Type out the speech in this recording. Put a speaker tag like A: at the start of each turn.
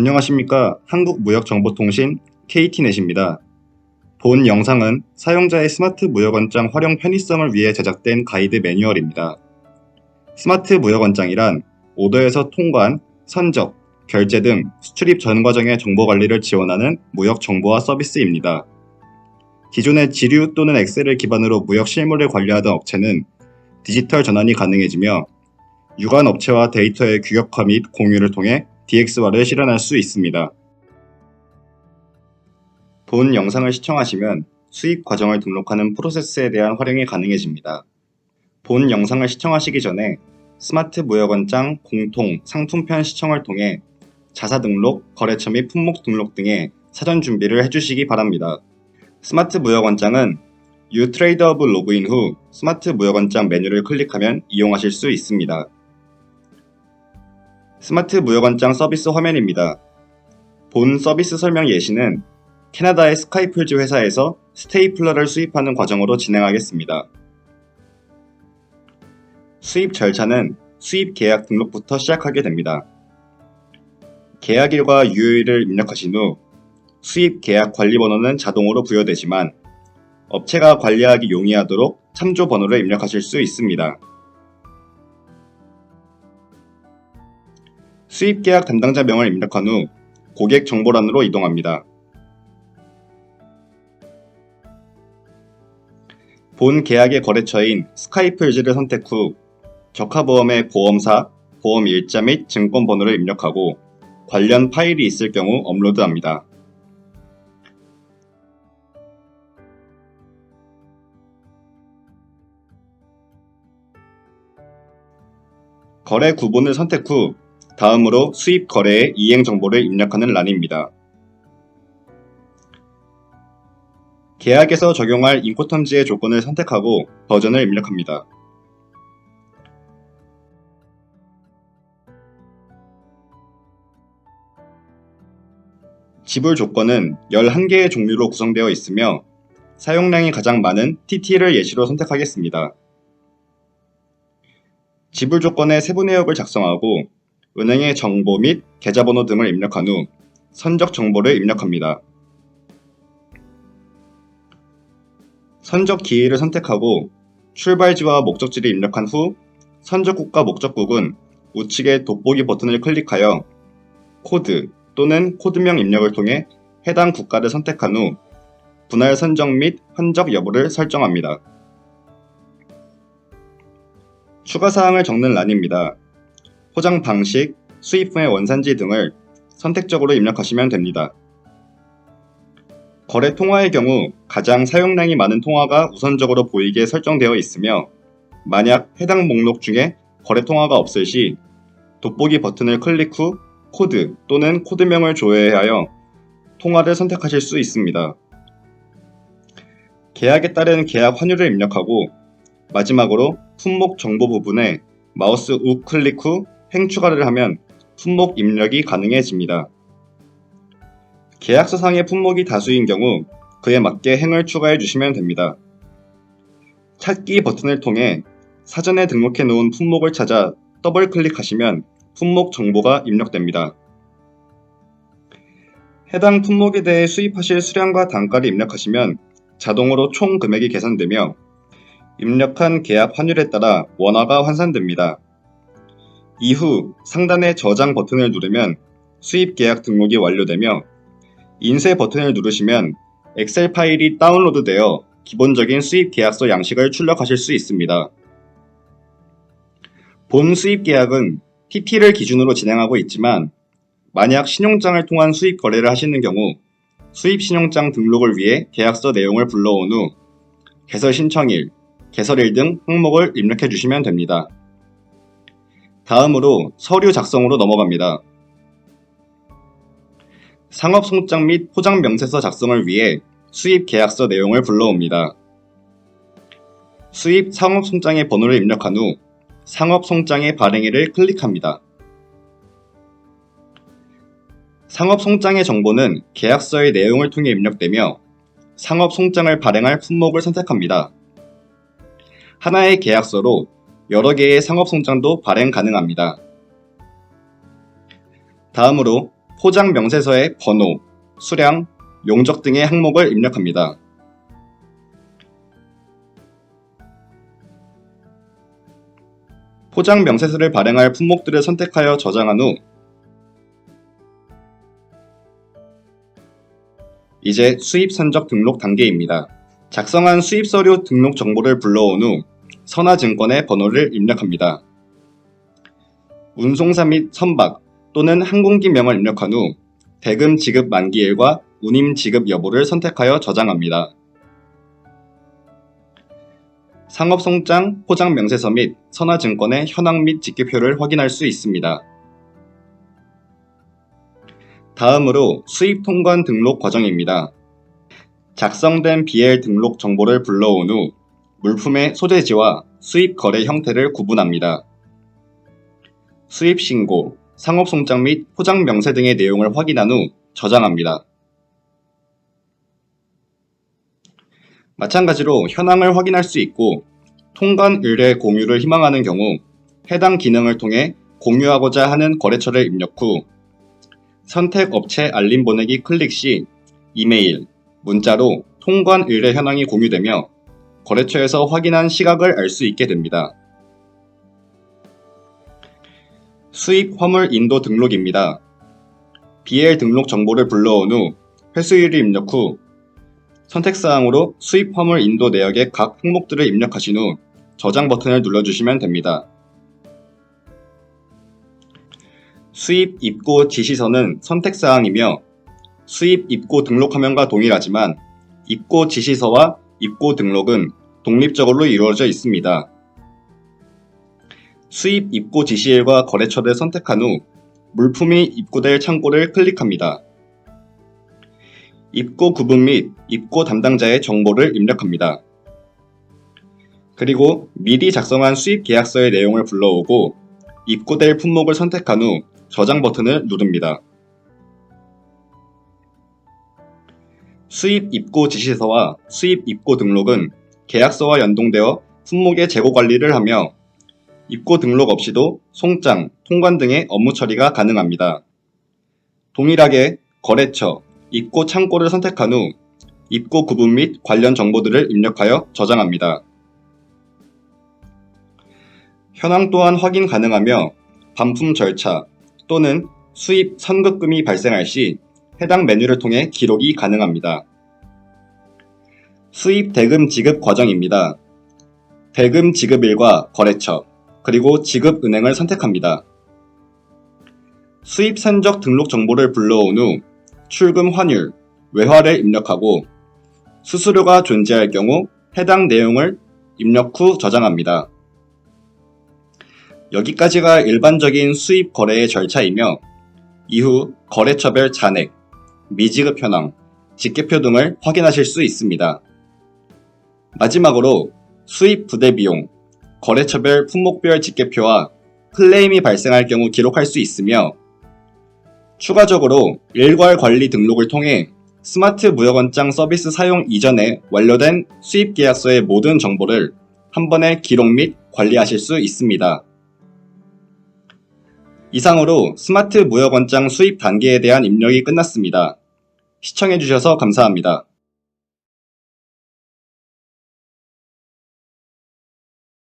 A: 안녕하십니까. 한국무역정보통신 KT넷입니다. 본 영상은 사용자의 스마트 무역원장 활용 편의성을 위해 제작된 가이드 매뉴얼입니다. 스마트 무역원장이란 오더에서 통관, 선적, 결제 등 수출입 전 과정의 정보 관리를 지원하는 무역 정보화 서비스입니다. 기존의 지류 또는 엑셀을 기반으로 무역 실무를 관리하던 업체는 디지털 전환이 가능해지며 유관 업체와 데이터의 규격화 및 공유를 통해 DX화를 실현할 수 있습니다. 본 영상을 시청하시면 수익 과정을 등록하는 프로세스에 대한 활용이 가능해집니다. 본 영상을 시청하시기 전에 스마트 무역원장 공통 상품편 시청을 통해 자사 등록, 거래처 및 품목 등록 등의 사전 준비를 해주시기 바랍니다. 스마트 무역원장은 U 트레이더브 로그인 후 스마트 무역원장 메뉴를 클릭하면 이용하실 수 있습니다. 스마트 무역원장 서비스 화면입니다. 본 서비스 설명 예시는 캐나다의 스카이플즈 회사에서 스테이플러를 수입하는 과정으로 진행하겠습니다. 수입 절차는 수입 계약 등록부터 시작하게 됩니다. 계약일과 유효일을 입력하신 후 수입 계약 관리 번호는 자동으로 부여되지만 업체가 관리하기 용이하도록 참조 번호를 입력하실 수 있습니다. 수입 계약 담당자 명을 입력한 후 고객 정보란으로 이동합니다. 본 계약의 거래처인 스카이플즈를 선택 후 격하보험의 보험사, 보험 일자 및 증권 번호를 입력하고 관련 파일이 있을 경우 업로드합니다. 거래 구본을 선택 후 다음으로 수입 거래의 이행 정보를 입력하는 란입니다. 계약에서 적용할 인코텀지의 조건을 선택하고 버전을 입력합니다. 지불 조건은 11개의 종류로 구성되어 있으며 사용량이 가장 많은 TT를 예시로 선택하겠습니다. 지불 조건의 세부 내역을 작성하고 은행의 정보 및 계좌번호 등을 입력한 후 선적 정보를 입력합니다. 선적 기일을 선택하고 출발지와 목적지를 입력한 후 선적국과 목적국은 우측의 돋보기 버튼을 클릭하여 코드 또는 코드명 입력을 통해 해당 국가를 선택한 후 분할 선적 및 환적 여부를 설정합니다. 추가 사항을 적는 란입니다. 포장 방식, 수입품의 원산지 등을 선택적으로 입력하시면 됩니다. 거래 통화의 경우 가장 사용량이 많은 통화가 우선적으로 보이게 설정되어 있으며 만약 해당 목록 중에 거래 통화가 없을 시 돋보기 버튼을 클릭 후 코드 또는 코드명을 조회하여 통화를 선택하실 수 있습니다. 계약에 따른 계약 환율을 입력하고 마지막으로 품목 정보 부분에 마우스 우클릭 후 행 추가를 하면 품목 입력이 가능해집니다. 계약서상의 품목이 다수인 경우 그에 맞게 행을 추가해 주시면 됩니다. 찾기 버튼을 통해 사전에 등록해 놓은 품목을 찾아 더블 클릭하시면 품목 정보가 입력됩니다. 해당 품목에 대해 수입하실 수량과 단가를 입력하시면 자동으로 총 금액이 계산되며 입력한 계약 환율에 따라 원화가 환산됩니다. 이후 상단의 저장 버튼을 누르면 수입 계약 등록이 완료되며 인쇄 버튼을 누르시면 엑셀 파일이 다운로드되어 기본적인 수입 계약서 양식을 출력하실 수 있습니다. 본 수입 계약은 TT를 기준으로 진행하고 있지만 만약 신용장을 통한 수입 거래를 하시는 경우 수입 신용장 등록을 위해 계약서 내용을 불러온 후 개설 신청일, 개설일 등 항목을 입력해 주시면 됩니다. 다음으로 서류 작성으로 넘어갑니다. 상업 송장 및 포장 명세서 작성을 위해 수입 계약서 내용을 불러옵니다. 수입 상업 송장의 번호를 입력한 후 상업 송장의 발행일을 클릭합니다. 상업 송장의 정보는 계약서의 내용을 통해 입력되며 상업 송장을 발행할 품목을 선택합니다. 하나의 계약서로 여러 개의 상업 송장도 발행 가능합니다. 다음으로 포장 명세서의 번호, 수량, 용적 등의 항목을 입력합니다. 포장 명세서를 발행할 품목들을 선택하여 저장한 후 이제 수입 선적 등록 단계입니다. 작성한 수입 서류 등록 정보를 불러온 후 선화증권의 번호를 입력합니다. 운송사 및 선박 또는 항공기명을 입력한 후 대금 지급 만기일과 운임 지급 여부를 선택하여 저장합니다. 상업송장, 포장 명세서 및 선화증권의 현황 및 직계표를 확인할 수 있습니다. 다음으로 수입 통관 등록 과정입니다. 작성된 BL 등록 정보를 불러온 후 물품의 소재지와 수입 거래 형태를 구분합니다. 수입 신고, 상업 송장 및 포장 명세 등의 내용을 확인한 후 저장합니다. 마찬가지로 현황을 확인할 수 있고 통관 의뢰 공유를 희망하는 경우 해당 기능을 통해 공유하고자 하는 거래처를 입력 후 선택 업체 알림 보내기 클릭 시 이메일, 문자로 통관 의뢰 현황이 공유되며 거래처에서 확인한 시각을 알 수 있게 됩니다. 수입 화물 인도 등록입니다. BL 등록 정보를 불러온 후 회수일을 입력 후 선택사항으로 수입 화물 인도 내역의 각 항목들을 입력하신 후 저장 버튼을 눌러주시면 됩니다. 수입 입고 지시서는 선택사항이며 수입 입고 등록 화면과 동일하지만 입고 지시서와 입고 등록은 독립적으로 이루어져 있습니다. 수입 입고 지시일과 거래처를 선택한 후 물품이 입고될 창고를 클릭합니다. 입고 구분 및 입고 담당자의 정보를 입력합니다. 그리고 미리 작성한 수입 계약서의 내용을 불러오고 입고될 품목을 선택한 후 저장 버튼을 누릅니다. 수입 입고 지시서와 수입 입고 등록은 계약서와 연동되어 품목의 재고 관리를 하며 입고 등록 없이도 송장, 통관 등의 업무 처리가 가능합니다. 동일하게 거래처, 입고 창고를 선택한 후 입고 구분 및 관련 정보들을 입력하여 저장합니다. 현황 또한 확인 가능하며 반품 절차 또는 수입 선급금이 발생할 시 해당 메뉴를 통해 기록이 가능합니다. 수입 대금 지급 과정입니다. 대금 지급일과 거래처, 그리고 지급은행을 선택합니다. 수입 산적 등록 정보를 불러온 후 출금 환율, 외화를 입력하고 수수료가 존재할 경우 해당 내용을 입력 후 저장합니다. 여기까지가 일반적인 수입 거래의 절차이며 이후 거래처별 잔액, 미지급 현황, 직계표 등을 확인하실 수 있습니다. 마지막으로 수입 부대 비용, 거래처별 품목별 직계표와 클레임이 발생할 경우 기록할 수 있으며 추가적으로 일괄 관리 등록을 통해 스마트 무역원장 서비스 사용 이전에 완료된 수입 계약서의 모든 정보를 한 번에 기록 및 관리하실 수 있습니다. 이상으로 스마트 무역원장 수입 단계에 대한 입력이 끝났습니다. 시청해주셔서 감사합니다.